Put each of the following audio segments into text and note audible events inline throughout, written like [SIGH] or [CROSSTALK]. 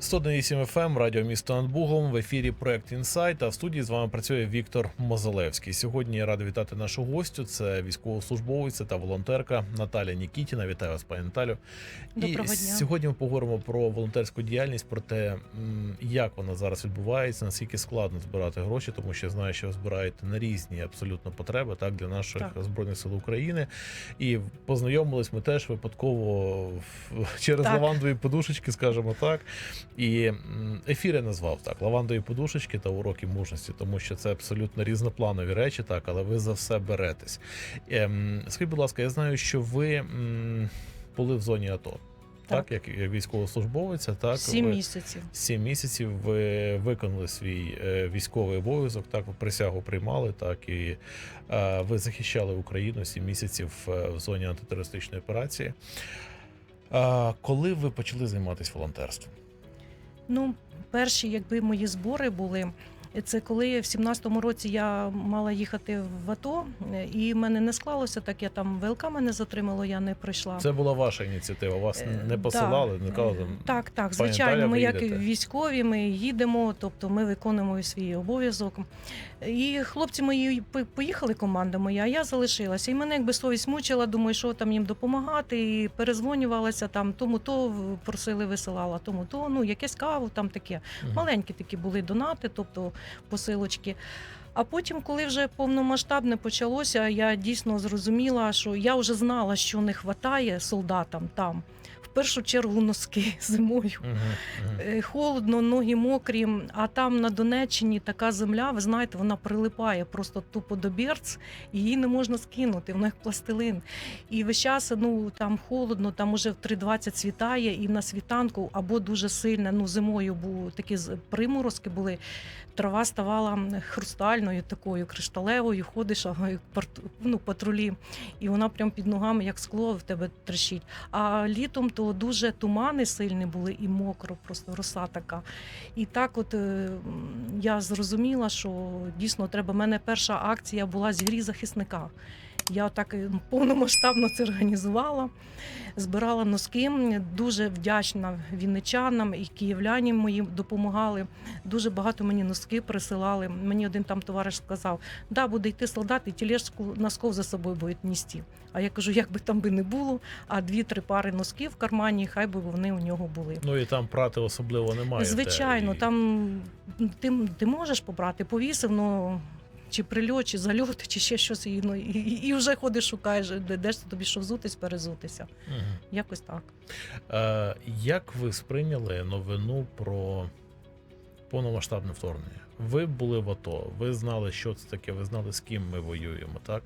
101.8 FM, радіо місто над Бугом. В ефірі проект Інсайт. А в студії з вами працює Віктор Мозалевський. Сьогодні я радий вітати нашу гостю. Це військовослужбовиця та волонтерка Наталя Нікітіна. Вітаю вас, пані Наталю. Доброго І дня. сьогодні ми поговоримо про волонтерську діяльність, про те, як вона зараз відбувається, наскільки складно збирати гроші, тому що я знаю, що ви збираєте на різні абсолютно потреби, так для наших Так. збройних сил України. І познайомились ми теж випадково [LAUGHS] через Так. лавандові подушечки, скажімо так. І ефір я назвав так: лавандові подушечки та уроки мужності, тому що це абсолютно різнопланові речі, так, але ви за все беретесь. Ем, скажіть, будь ласка, я знаю, що ви м, були в зоні АТО. Так, Так. як, як військовослужбовиця, так Сім ви місяців. сім місяців ви виконали свій е, військовий обов'язок, так ви присягу приймали, так і е, ви захищали Україну сім місяців е, в зоні антитерористичної операції. А коли ви почали займатися волонтерством? Ну, перші, якби мої збори були. Це коли в 17-му році я мала їхати в АТО, і в мене не склалося, так я там ВЛК мене затримало, я не пройшла. Це була ваша ініціатива. Вас Е, не посилали, не казали. там, Так, так, звичайно. Ми як військові, ми їдемо, тобто ми виконуємо свій обов'язок. І хлопці мої поїхали, команда моя, а я залишилася. І мене якби совість мучила, думаю, що там їм допомагати. І перезвонювалася там, тому то просили, висилала, тому то, ну якесь каву, там таке. Маленькі такі були донати, тобто посилочки. А потім, коли вже повномасштабне почалося, я дійсно зрозуміла, що я вже знала, що не вистачає солдатам там. Першу чергу носки [LAUGHS] зимою. Мгм. Е, Холодно, ноги мокрі, а там на Донеччині така земля, ви знаєте, вона прилипає просто тупо до берц, її не можна скинути, вона як пластилин. І весь час ну, там холодно, там уже в 3.20 світає, і на світанку або дуже сильно, ну зимою був такі приморозки були. Трава ставала хрустальною, такою кришталевою, ходиш а, як ну, патрулі, і вона прям під ногами, як скло, в тебе трещить. А літом то дуже тумани сильні були і мокро, просто роса така. І так, от е, я зрозуміла, що дійсно треба. У мене перша акція була зігрій захисника. Я так е, повномасштабно це організувала, збирала носки. Дуже вдячна вінничанам і київлянам мої допомагали. Дуже багато мені носки присилали. Мені один там товариш сказав: да, буде йти солдат, і тілешку носков за собою будуть нести. А я кажу, як би там би не було, а дві-три пари носків в кармані, хай би вони у нього були. Ну і там прати особливо немає. Звичайно, І- там ти, ти можеш побрати, повісив, ну. Чи прильот, чи зальот, чи ще щось, і, ну, і, і вже ходиш, шукаєш, де, де ж тобі що взутись, перезутися. Мгм. Якось так. Е, як ви сприйняли новину про повномасштабне вторгнення? Ви були в АТО, ви знали, що це таке, ви знали, з ким ми воюємо, так?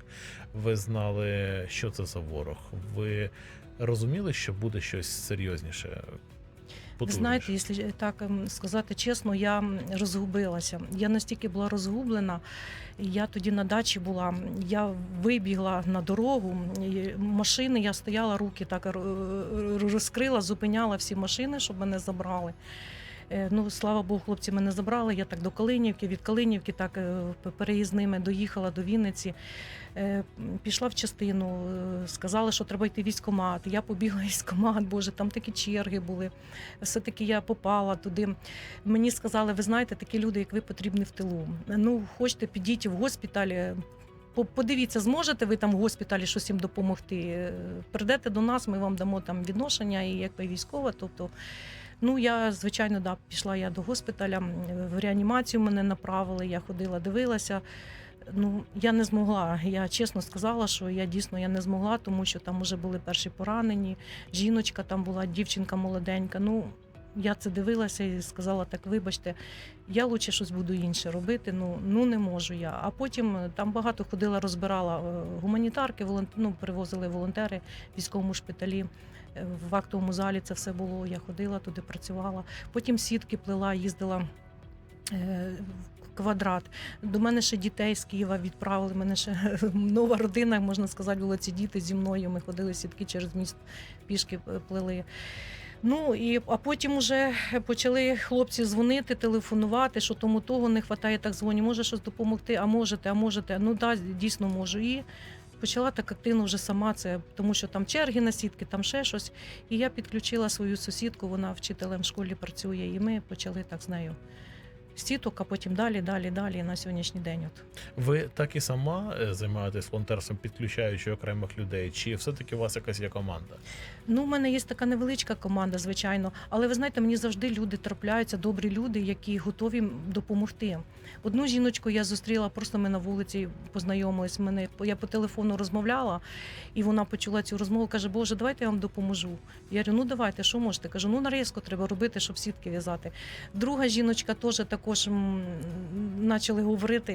Ви знали, що це за ворог. Ви розуміли, що буде щось серйозніше? Ви знаєте, якщо так сказати чесно, я розгубилася. Я настільки була розгублена. Я тоді на дачі була. Я вибігла на дорогу. Машини, я стояла, руки так р- розкрила, зупиняла всі машини, щоб мене забрали. Е, Ну, слава Богу, хлопці мене забрали. Я так до Калинівки, від Калинівки, так е, переїзними доїхала до Вінниці. Е, Пішла в частину, сказали, що треба йти військкомат. Я побігла військкомат, боже, там такі черги були. Все-таки я попала туди. Мені сказали, ви знаєте, такі люди, як ви, потрібні в тилу. Ну, хочете, підіть в госпіталь. Подивіться, зможете ви там в госпіталі щось їм допомогти. Е, Прийдете до нас, ми вам дамо там відношення і як ви військова. Тобто, ну я звичайно да, пішла я до госпіталя. В реанімацію мене направили. Я ходила, дивилася. Ну, я не змогла. Я чесно сказала, що я дійсно я не змогла, тому що там вже були перші поранені. Жіночка там була, дівчинка молоденька. Ну, я це дивилася і сказала: так, вибачте, я лучше щось буду інше робити. Ну, ну не можу я. А потім е, там багато ходила, розбирала е, гуманітарки, волон... ну, привозили волонтери в військовому шпиталі. В актовому залі це все було. Я ходила туди, працювала. Потім сітки плела, їздила. е, Квадрат. До мене ще дітей з Києва відправили. Мене ще [LAUGHS] нова родина, можна сказати, були ці діти зі мною. Ми ходили сітки через міст, пішки е, плели. Ну і а потім вже почали хлопці дзвонити, телефонувати, що тому того не вистачає, так дзвоню. Може щось допомогти, а можете, а можете. Ну да, дійсно можу. І почала так активно вже сама це, тому що там черги на сітки, там ще щось. І я підключила свою сусідку, вона вчителем в школі працює, і ми почали так з нею. Сіток, а потім далі, далі, далі на сьогоднішній день. От. Ви так і сама е, займаєтесь волонтерством, підключаючи окремих людей, чи все-таки у вас якась є команда? Ну, у мене є така невеличка команда, звичайно. Але ви знаєте, мені завжди люди трапляються, добрі люди, які готові допомогти. Одну жіночку я зустріла, просто ми на вулиці познайомились. Мене я по телефону розмовляла, і вона почула цю розмову. каже: Боже, давайте я вам допоможу. Я говорю, ну давайте, що можете? Кажу, ну нарізку треба робити, щоб сітки в'язати. Друга жіночка теж також почали говорити.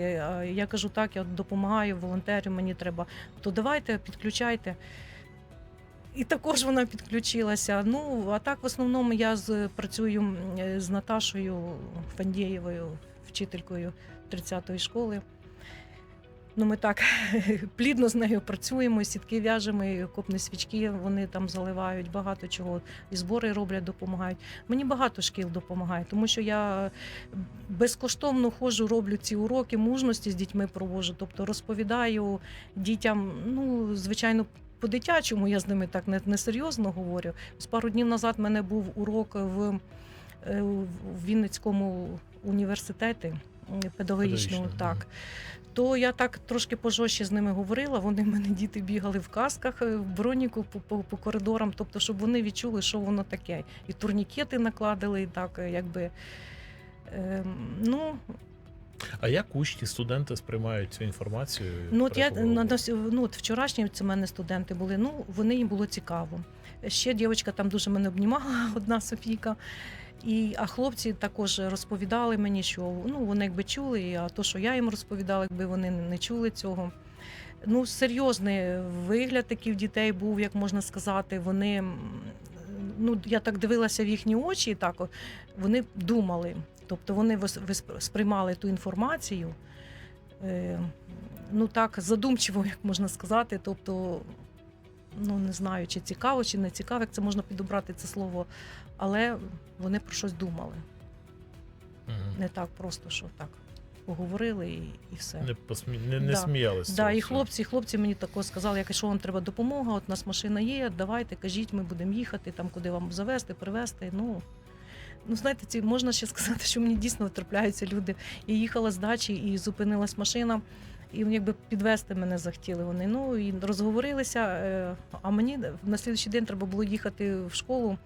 Я кажу, так, я допомагаю, волонтерю, мені треба. То давайте, підключайте. І також вона підключилася. Ну, а так в основному я з, працюю е, з Наташою Фандєєвою, вчителькою 30-ї школи. Ну, ми так [LAUGHS] плідно з нею працюємо, сітки в'яжемо, і окопні свічки вони там заливають, багато чого. І збори роблять, допомагають. Мені багато шкіл допомагає, тому що я безкоштовно ходжу, роблю ці уроки мужності з дітьми проводжу. Тобто розповідаю дітям, ну, звичайно, по-дитячому я з ними так не, не говорю. З пару днів назад мене був урок в, е, в Вінницькому університеті Педагогічному, Так. То я так трошки пожорстче з ними говорила. Вони в [LAUGHS] мене діти бігали в касках е, в броніку по, по, по коридорам, тобто, щоб вони відчули, що воно таке. І турнікети накладали, і так, е, якби. Ем, ну, А як учні, студенти сприймають цю інформацію? Ну, от я на, на, ну, от вчорашні це в мене студенти були. Ну, вони їм було цікаво. Ще дівчинка там дуже мене обнімала, [LAUGHS] одна Софійка. І, а хлопці також розповідали мені, що ну, вони якби чули, а то, що я їм розповідала, якби вони не чули цього. Ну, серйозний вигляд такий в дітей був, як можна сказати. Вони, ну, я так дивилася в їхні очі, і так, вони думали. Тобто вони сприймали ту інформацію, е, ну так, задумчиво, як можна сказати. Тобто, ну не знаю, чи цікаво, чи не цікаво, як це можна підобрати це слово, але вони про щось думали. Не так просто, що так поговорили і, і все. Не, посмі... не, не Да. сміялися. Да, і хлопці, хлопці мені також сказали, якщо вам треба допомога, от у нас машина є, давайте, кажіть, ми будемо їхати, там куди вам завести, привезти. Ну, ну знаєте, ці можна ще сказати, що мені дійсно трапляються люди. Я їхала з дачі і зупинилась машина. І вони якби підвести мене захотіли вони. Ну і розговорилися. е, А мені на слідчий день треба було їхати в школу.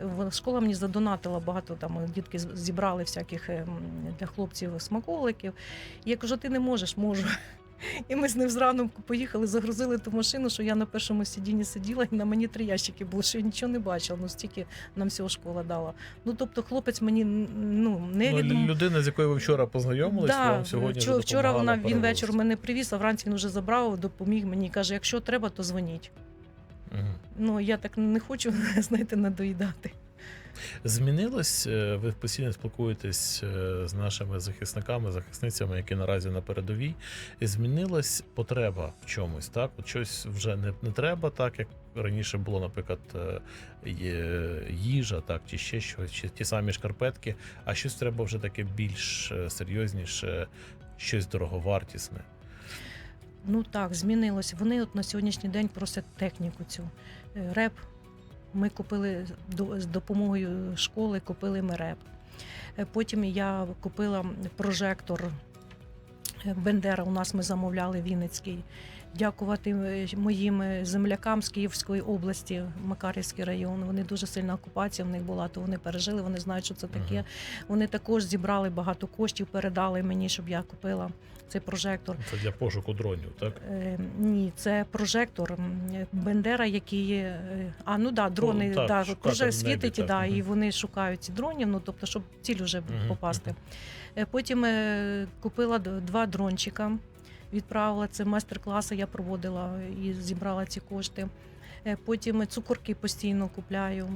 В- Школа мені задонатила багато там дітки зібрали всяких ем, для хлопців смаколиків. І я кажу, ти не можеш, можу. І ми з ним зранку поїхали, загрузили ту машину, що я на першому сидінні сиділа, і на мені три ящики було, що я нічого не бачила. Ну стільки нам всього школа дала. Ну тобто, хлопець мені ну не Ну, людина, з якою ви вчора познайомились, вам сьогодні вчора, вчора вона він вечір мене привіз, а вранці він вже забрав, допоміг мені. Каже, якщо треба, то дзвоніть. Ну я так не хочу, [LAUGHS] знаєте, надоїдати. Змінилось, е, ви постійно спілкуєтесь е, з нашими захисниками, захисницями, які наразі на передовій. Змінилась потреба в чомусь, так? От щось вже не, не треба, так як раніше було, наприклад, е, їжа, так, чи ще щось, чи ті самі шкарпетки, а щось треба вже таке більш серйозніше, щось дороговартісне. Ну так, змінилося. Вони от на сьогоднішній день просять техніку цю. Е, Реп. Ми купили з допомогою школи, купили ми реп. Е, Потім я купила прожектор е, Бендера. У нас ми замовляли Вінницький. Дякувати е, моїм е, землякам з Київської області, Макарівський район. Вони дуже сильна окупація в них була, то вони пережили, вони знають, що це таке. Мгм. Вони також зібрали багато коштів, передали мені, щоб я купила цей прожектор. Це для пошуку дронів, так? Е, ні, це прожектор Бендера, який е, а ну да, дрони Ну, так, да, прожектор світить, так, да, і вони шукають ці дронів. Ну тобто, щоб ціль вже Мгм, попасти. мгм. Е, Потім е, купила два дрончика, відправила це майстер-класи. Я проводила і зібрала ці кошти. Е, Потім цукорки постійно купляю.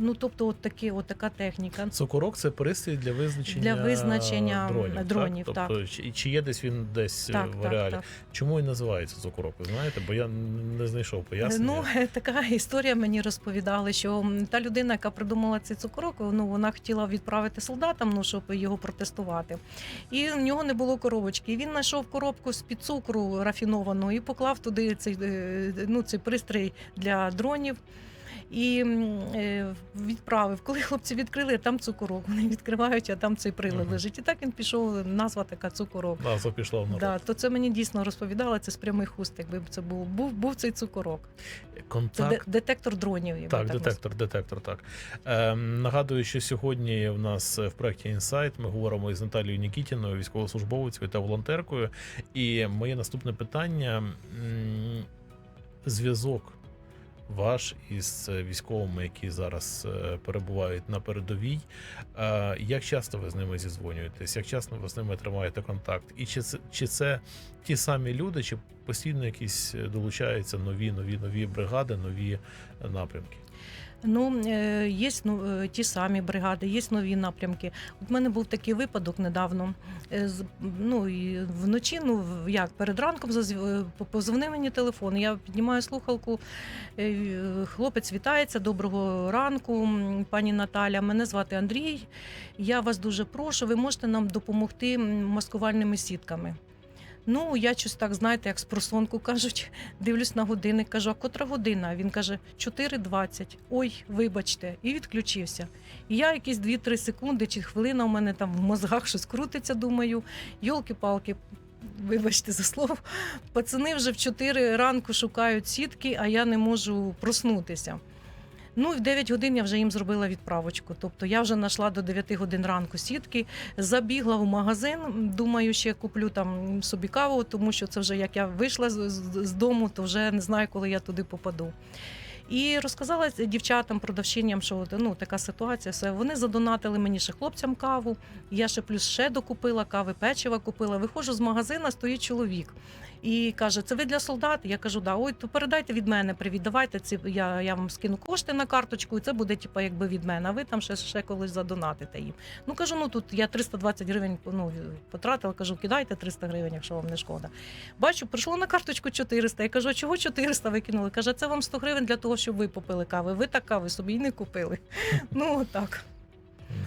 Ну тобто, от такі, от така техніка. Цукорок це пристрій для визначення Для визначення дронів. дронів, так? Тобто, чи, чи є десь він десь е, Так, в реалі? так. Чому він називається цукорок? Ви знаєте? Бо я не знайшов пояснення. Ну, така історія мені розповідали, що та людина, яка придумала цей цукорок, ну вона хотіла відправити солдатам, ну щоб його протестувати. І в нього не було коробочки. І він знайшов коробку з під цукру рафіновану і поклав туди цей, е, ну, цей пристрій для дронів. І е, відправив. Коли хлопці відкрили, там цукорок. Вони відкривають, а там цей прилад Мгм. лежить. І так він пішов. Назва така цукорок. Назва пішла в народ. Да, то це мені дійсно розповідали. Це з прямих уст, якби це був був, був цей цукорок. Це Контакт де- детектор дронів. Так, так детектор, детектор, так. Ем, нагадую, що сьогодні в нас в проєкті Інсайт ми говоримо із Наталією Нікітіною, військовослужбовицею та волонтеркою. І моє наступне питання: зв'язок ваш із е, військовими, які зараз е, перебувають на передовій. Е, Як часто ви з ними зізвонюєтесь? Як часто ви з ними тримаєте контакт? І чи це, чи це ті самі люди, чи постійно якісь долучаються нові, нові, нові бригади, нові напрямки? Ну, е, є ну, е, ті самі бригади, є нові напрямки. От мене був такий випадок недавно. Е, Ну, і вночі, ну як перед ранком позвонив мені телефон. Я піднімаю слухалку. Хлопець вітається. Доброго ранку, пані Наталя. Мене звати Андрій. Я вас дуже прошу. Ви можете нам допомогти маскувальними сітками. Ну, я щось так, знаєте, як з просонку кажуть, [LAUGHS] дивлюсь на годинник, кажу, а котра година? Він каже, 4.20. Ой, вибачте, і відключився. І я якісь 2-3 секунди чи хвилина у мене там в мозгах щось крутиться, думаю, йолки-палки. Вибачте за слово, пацани вже в 4 ранку шукають сітки, а я не можу проснутися. Ну, і в 9 годин я вже їм зробила відправочку. Тобто я вже знайшла до 9 годин ранку сітки, забігла в магазин. Думаю, ще куплю там собі каву, тому що це вже як я вийшла з, з, з дому, то вже не знаю, коли я туди попаду. І розказала дівчатам, продавчиням, що ну, така ситуація. Все. Вони задонатили мені ще хлопцям каву. Я ще плюс ще докупила кави, печива купила. Виходжу з магазина, стоїть чоловік. І каже, це ви для солдат? Я кажу, да, ой, то передайте від мене привіт, давайте ці, я, я вам скину кошти на карточку, і це буде типу, якби від мене, а ви там ще, ще колись задонатите їм. Ну кажу, ну тут я 320 гривень ну, потратила, кажу, кидайте 300 гривень, якщо вам не шкода. Бачу, прийшло на карточку 400. Я кажу, чого 400 викинули? Каже, це вам 100 гривень для того, щоб ви попили кави. Ви так кави собі і не купили. [LAUGHS] Ну отак.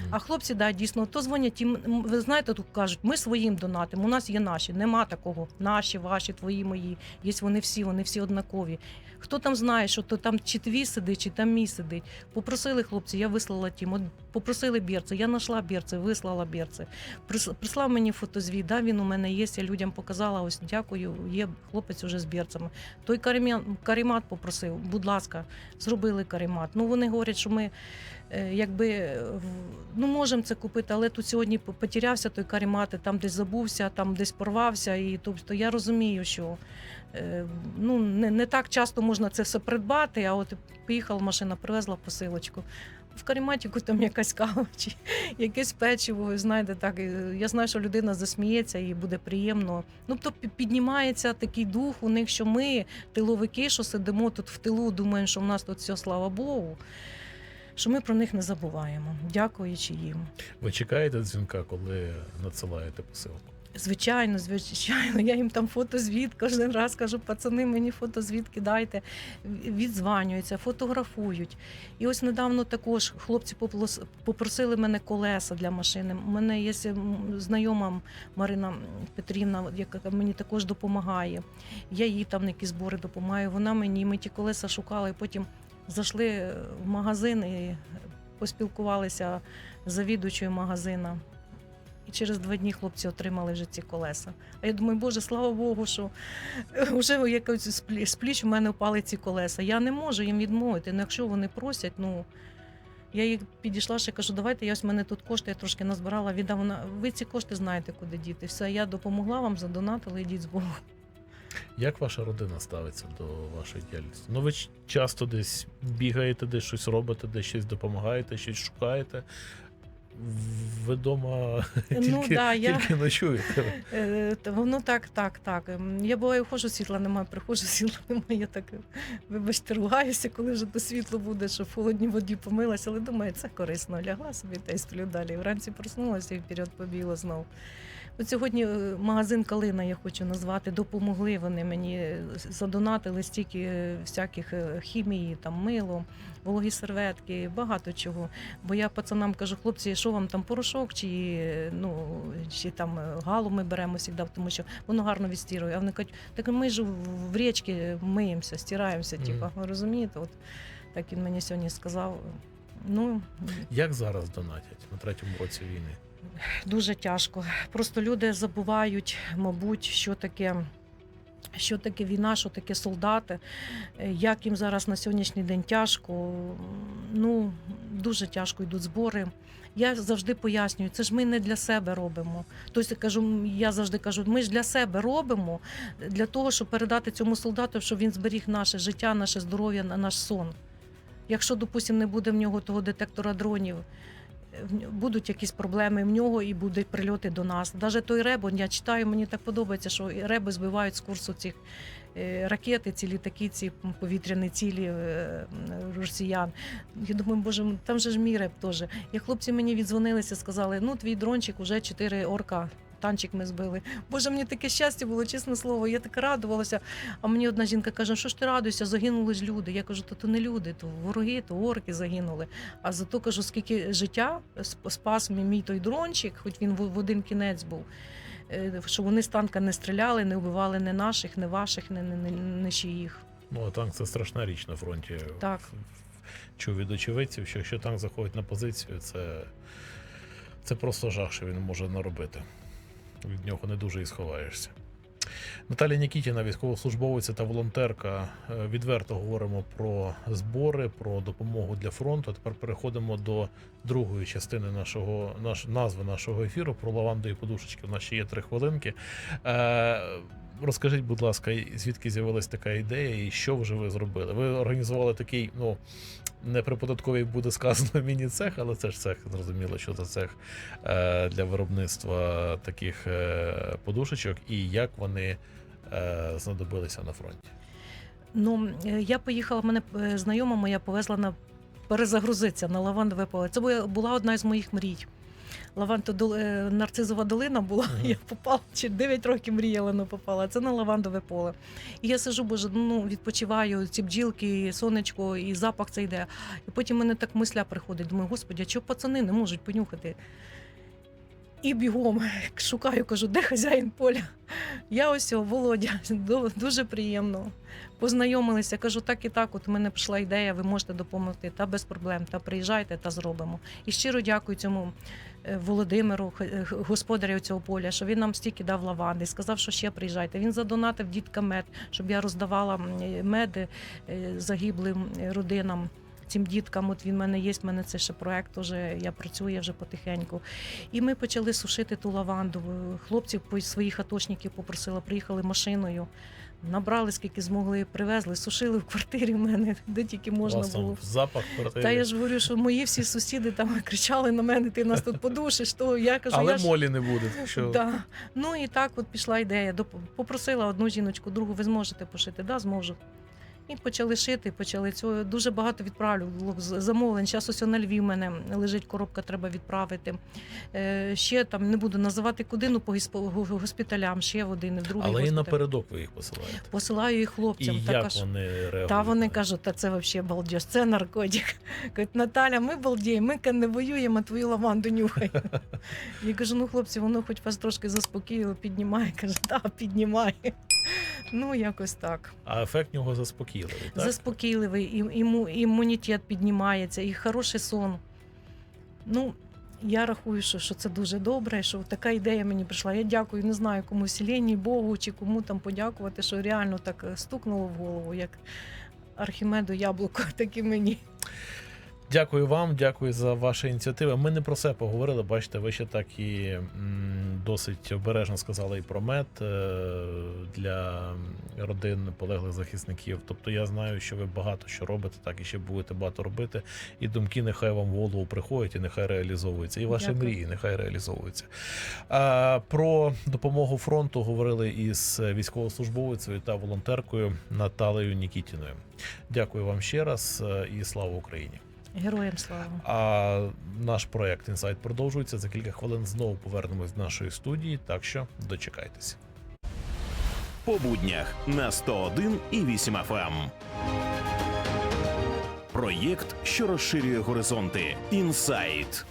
А хлопці, да, дійсно, то дзвонять. їм, ви знаєте, тут кажуть, ми своїм донатимо. У нас є наші. Нема такого. Наші, ваші, твої, мої. Є вони всі, вони всі однакові. Хто там знає, що то там чи твій сидить, чи там мій сидить. Попросили хлопці, я вислала тім. От попросили бірце, я знайшла бірце, вислала бірце. Прислав мені фотозвіт, да, він у мене є. Я людям показала. Ось дякую. Є хлопець уже з бірцями. Той каремат попросив, будь ласка, зробили каремат. Ну вони говорять, що ми якби е, ну можемо це купити, але тут сьогодні потерявся той каремат, і там десь забувся, там десь порвався. І тобто я розумію, що е, ну не, не так часто можна це все придбати. А от поїхала машина, привезла посилочку. В карематіку там якась кава [LAUGHS] чи якесь печиво, ви знаєте, так е, я знаю, що людина засміється і буде приємно. Ну тобто піднімається такий дух у них, що ми, тиловики, що сидимо тут в тилу, думаємо, що в нас тут все, слава Богу. Що ми про них не забуваємо, дякуючи їм. Ви чекаєте дзвінка, коли надсилаєте посилку? Звичайно, звичайно, я їм там фотозвіт кожен раз кажу, пацани, мені фотозвіт кидайте. Відзванюються, фотографують. І ось недавно також хлопці попрос- попросили мене колеса для машини. У мене є знайома Марина Петрівна, яка мені також допомагає. Я їй там на якісь збори допомагаю. Вона мені ми ті колеса шукали, і потім зайшли в магазин і поспілкувалися з завідувачою магазина. І через два дні хлопці отримали вже ці колеса. А я думаю, Боже, слава Богу, що вже якось з пліч у мене впали ці колеса. Я не можу їм відмовити. Ну, якщо вони просять, ну я їх підійшла ще кажу, давайте я ось мене тут кошти, я трошки назбирала, віддав вона. Ви ці кошти знаєте, куди діти. Все, я допомогла вам, задонатили, йдіть з Богом. Як ваша родина ставиться до вашої діяльності? Ну, ви часто десь бігаєте, десь щось робите, десь щось допомагаєте, щось шукаєте. ви вдома Ну, [LAUGHS] тільки, да, я- ночуєте. [LAUGHS] Воно так, так, так. Ем, Я буваю, ходжу, світла немає, приходжу, [LAUGHS] світла немає. Я так, вибачте, ругаюся, коли вже то світло буде, що в холодній воді помилася, але думаю, це корисно. Лягла собі та й сплю далі. Вранці проснулася і вперед побігла знову. От сьогодні е, магазин Калина я хочу назвати. Допомогли вони мені е, задонатили стільки е, всяких хімії, там мило, вологі серветки, багато чого. Бо я пацанам кажу, хлопці, що вам там порошок, чи, ну, чи там галу ми беремо завжди, тому що воно гарно відстірує. А вони кажуть, так ми ж в- річці миємося, стираємося. Типу, ви розумієте? От так він мені сьогодні сказав. Ну, Як зараз донатять на третьому році війни? Дуже тяжко. Просто люди забувають, мабуть, що таке. Що таке війна, що таке солдати, як їм зараз на сьогоднішній день тяжко. Ну, дуже тяжко йдуть збори. Я завжди пояснюю, це ж ми не для себе робимо. Тобто кажу, я завжди кажу, ми ж для себе робимо для того, щоб передати цьому солдату, щоб він зберіг наше життя, наше здоров'я, на- наш сон. Якщо, допустимо, не буде в нього того детектора дронів, будуть якісь проблеми в нього і будуть прильоти до нас. Навіть той ребо, я читаю, мені так подобається, що реби збивають з курсу цих е, ракети, ці літаки, ці повітряні цілі е, росіян. Я думаю, боже, там же ж мій реп теж. І хлопці мені віддзвонилися, сказали: ну, твій дрончик уже чотири орка. Танчик ми збили. Боже, мені таке щастя було, чесне слово. Я так радувалася. А мені одна жінка каже: що ж ти радуєшся? Загинули ж люди. Я кажу, то то не люди, то вороги, то орки загинули. А зато кажу, скільки життя спас мій, той дрончик, хоч він в, в один кінець був. е, Що вони з танка не стріляли, не вбивали не наших, не ваших, не, не, не, не чиїх. Ну, а танк це страшна річ на фронті. Так. Чув від очевидців, що якщо танк заходить на позицію, це, це просто жах, що він може наробити. Від нього не дуже і сховаєшся. Наталія Нікітіна, військовослужбовиця та волонтерка. Е, Відверто говоримо про збори, про допомогу для фронту. Тепер переходимо до другої частини нашого наш, назви нашого ефіру про лаванду і подушечки. У нас ще є три хвилинки. Е, розкажіть, будь ласка, звідки з'явилась така ідея, і що вже ви зробили? Ви організували такий, ну не при податковій буде сказано [LAUGHS] міні-цех, але це ж цех, зрозуміло, що це цех е, для виробництва таких е, подушечок, і як вони е, знадобилися на фронті. Ну, я поїхала, мене знайома моя повезла на перезагрузитися на лавандове поле. Це була одна з моїх мрій. Лаванто нарцизова долина була. [LAUGHS] Мгм. Я попала чи 9 років мріяла, не попала. Це на лавандове поле. І я сижу, боже, ну відпочиваю ці бджілки, сонечко, і запах це йде. І потім мене так мисля приходить. Думаю, господи, а чого пацани не можуть понюхати? І бігом [LAUGHS] шукаю, кажу, де хазяїн поля? Я ось о, Володя, [LAUGHS] дуже приємно. Познайомилися, кажу, так і так. От у мене прийшла ідея, ви можете допомогти. Та без проблем, та приїжджайте та зробимо. І щиро дякую цьому е, Володимиру, е, господарю цього поля, що він нам стільки дав лаванди. Сказав, що ще приїжджайте. Він задонатив дітка мед, щоб я роздавала е, меди загиблим родинам. Цим діткам, от він в мене є, в мене це ще проект, уже я працюю вже потихеньку. І ми почали сушити ту лаванду. Хлопців по- своїх атошників попросила, приїхали машиною, набрали скільки змогли, привезли, сушили в квартирі в мене, [LAUGHS] де тільки можна У було. запах квартири. Та я ж говорю, що мої всі сусіди там [LAUGHS] кричали на мене, ти нас тут подушиш. То я кажу, Але я ж молі не буде. [LAUGHS] Що... Да. Ну і так от пішла ідея. Попросила одну жіночку, другу, ви зможете пошити? Да, зможу. І почали шити, почали цього. Дуже багато відправлювало замовлень. Зараз ось на Львів мене лежить коробка, треба відправити. Е, ще там не буду називати куди, ну по госпіталям, ще в один, в другий Але і напередок ви їх посилаєте. Посилаю їх І хлопцям. як така вони реагують? та вони кажуть, та це взагалі балдеж, це наркотик. Кажуть, Наталя, ми балдіємо, ми не воюємо, а твою лаванду нюхаємо. [LAUGHS] Я кажу, ну хлопці, воно хоч вас трошки заспокоїло, піднімає. Каже, так, піднімає. Ну, якось так. А ефект нього заспокійливий, так? Заспокійливий, і- іму- імунітет піднімається, і хороший сон. Ну, я рахую, що, що це дуже добре, що така ідея мені прийшла. Я дякую, не знаю, кому вселенні, Богу чи кому там подякувати, що реально так е, стукнуло в голову, як Архімеду яблуко, [LAUGHS] так і мені. Дякую вам, дякую за ваші ініціативи. Ми не про це поговорили. Бачите, ви ще так і досить обережно сказали і про мед е, для родин полеглих захисників. Тобто я знаю, що ви багато що робите, так і ще будете багато робити. І думки нехай вам в голову приходять, і нехай реалізовуються. І ваші Дякую. мрії нехай реалізовуються. Про допомогу фронту говорили із військовослужбовицею та волонтеркою Наталею Нікітіною. Дякую вам ще раз е, і слава Україні. Героям слава. А наш проект інсайт продовжується. За кілька хвилин знову повернемось до нашої студії. Так що дочекайтеся. по буднях на 101 і 8 FM. Проєкт, що розширює горизонти. Інсайт.